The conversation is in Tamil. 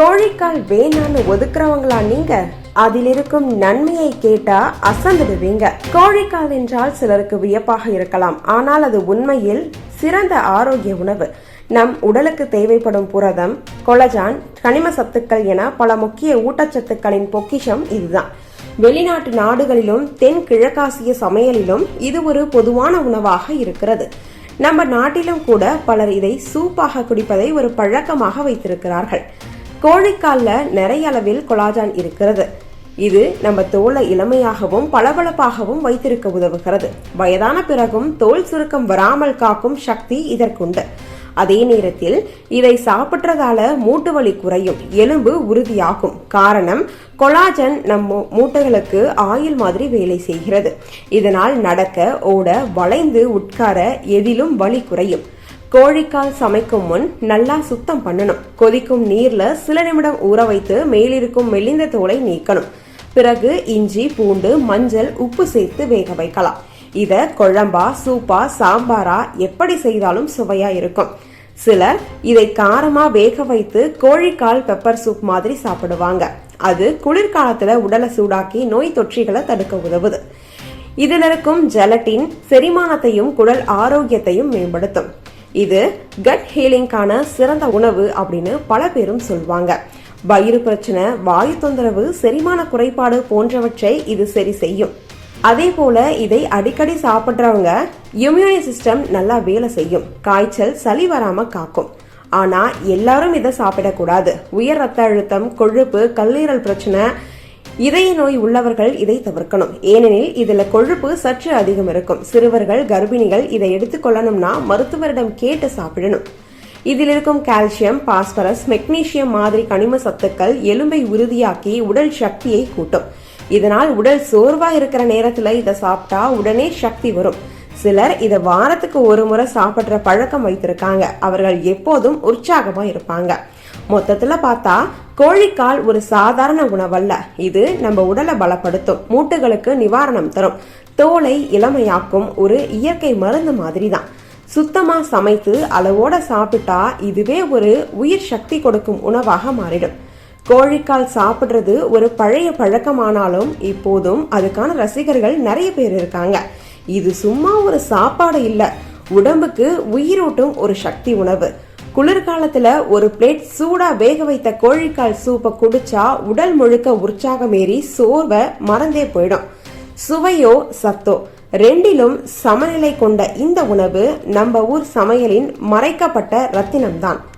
கோழிக்கால் வேணான்னு ஒதுக்குறவங்களா நீங்க? அதில் இருக்கும் நன்மையை கேட்டா அசந்துடுவீங்க. கோழிக்கால் என்றால் சிலருக்கு வியப்பாக இருக்கலாம். ஆனால் அது உண்மையில் சிறந்த ஆரோக்கிய உணவு. நம் உடலுக்கு தேவைப்படும் புரதம் கொலஜான் கனிம சத்துக்கள் என பல முக்கிய ஊட்டச்சத்துக்களின் பொக்கிஷம் இதுதான். வெளிநாட்டு நாடுகளிலும் தென் கிழக்காசிய சமையலிலும் இது ஒரு பொதுவான உணவாக இருக்கிறது. நம்ம நாட்டிலும் கூட பலர் இதை சூப்பாக குடிப்பதை ஒரு பழக்கமாக வைத்திருக்கிறார்கள். கோழிக்கால்ல நிறைய அளவில் கொலாஜான் இருக்கிறது. இது நம்ம தோலை இளமையாகவும் பளபளப்பாகவும் வைத்திருக்க உதவுகிறது. வயதான பிறகும் தோல் சுருக்கம் வராமல் காக்கும் சக்தி இதற்குண்டு. அதே நேரத்தில் இதை சாப்பிட்றதால மூட்டு வலி குறையும் எலும்பு உறுதியாகும். காரணம் கொலாஜன் நம் மூட்டைகளுக்கு ஆயில் மாதிரி வேலை செய்கிறது. இதனால் நடக்க ஓட வளைந்து உட்கார எதிலும் வலி குறையும். கோழிக்கால் சமைக்கும் முன் நல்லா சுத்தம் பண்ணணும். கொதிக்கும் நீர்ல சில நிமிடம் ஊற வைத்து மேலிருக்கும் மெலிந்த தோலை நீக்கணும். பிறகு இஞ்சி பூண்டு மஞ்சள் உப்பு சேர்த்து வேக வைக்கலாம். இத குழம்பா சூப்பா சாம்பாரா எப்படி செய்தாலும் சுவையா இருக்கும். சிலர் இதை காரமா வேக வைத்து கோழிக்கால் பெப்பர் சூப் மாதிரி சாப்பிடுவாங்க. அது குளிர்காலத்துல உடலை சூடாக்கி நோய் தொற்றிகளை தடுக்க உதவுது. இதில் இருக்கும் ஜெலட்டின் செரிமானத்தையும் குடல் ஆரோக்கியத்தையும் மேம்படுத்தும். இது கட் ஹீலிங்கான சிறந்த உணவு அப்படின்னு பல பேரும் சொல்வாங்க. வயிறு பிரச்சனை வாயு தொந்தரவு செரிமான குறைபாடு போன்றவற்றை இது சரி செய்யும். அதே போல இதை அடிக்கடி சாப்பிட்றவங்க இம்யூனி சிஸ்டம் நல்லா வேலை செய்யும். காய்ச்சல் சளி வராம காக்கும். ஆனா எல்லாரும் இதை சாப்பிடக்கூடாது. உயர் ரத்த அழுத்தம் கொழுப்பு கல்லீரல் பிரச்சனை இதய நோய் உள்ளவர்கள் இதை தவிர்க்கணும். ஏனெனில் இதுல கொழுப்பு சற்று அதிகம் இருக்கும். சிறுவர்கள் கர்ப்பிணிகள் இதை எடுத்துக்கொள்ளணும்னா மருத்துவரிடம் கேட்டு சாப்பிடணும். இதில் இருக்கும் கால்சியம் பாஸ்பரஸ் மெக்னீசியம் மாதிரி கனிம சத்துக்கள் எலும்பை உறுதியாக்கி உடல் சக்தியை கூட்டும். இதனால் உடல் சோர்வா இருக்கிற நேரத்துல இதை சாப்பிட்டா உடனே சக்தி வரும். சிலர் இதை வாரத்துக்கு ஒரு முறை சாப்பிட்ற பழக்கம் வைத்திருக்காங்க. அவர்கள் எப்போதும் உற்சாகமா இருப்பாங்க. மொத்தத்துல பார்த்தா கோழிக்கால் ஒரு சாதாரண உணவல்ல. இது நம்ம உடலை பலப்படுத்தும். மூட்டுகளுக்கு நிவாரணம் தரும். தோலை இளமையாக்கும் ஒரு இயற்கை மருந்து மாதிரி தான் சுத்தமா சமைத்து அளவோட சாப்பிட்டா இதுவே ஒரு உயிர் சக்தி கொடுக்கும் உணவாக மாறிடும். கோழிக்கால் சாப்பிடுறது ஒரு பழைய பழக்கமானாலும் இப்போதும் அதுக்கான ரசிகர்கள் நிறைய பேர் இருக்காங்க. இது சும்மா ஒரு சாப்பாடு இல்லை. உடம்புக்கு உயிரூட்டும் ஒரு சக்தி உணவு. குளிர்காலத்துல ஒரு பிளேட் சூடா வேக வைத்த கோழிக்கால் சூப்பை குடிச்சா உடல் முழுக்க உற்சாகம் ஏறி சோர்வை மறந்தே போயிடும். சுவையோ சத்தோ ரெண்டிலும் சமநிலை கொண்ட இந்த உணவு நம்ம ஊர் சமையலின் மறைக்கப்பட்ட ரத்தினம்தான்.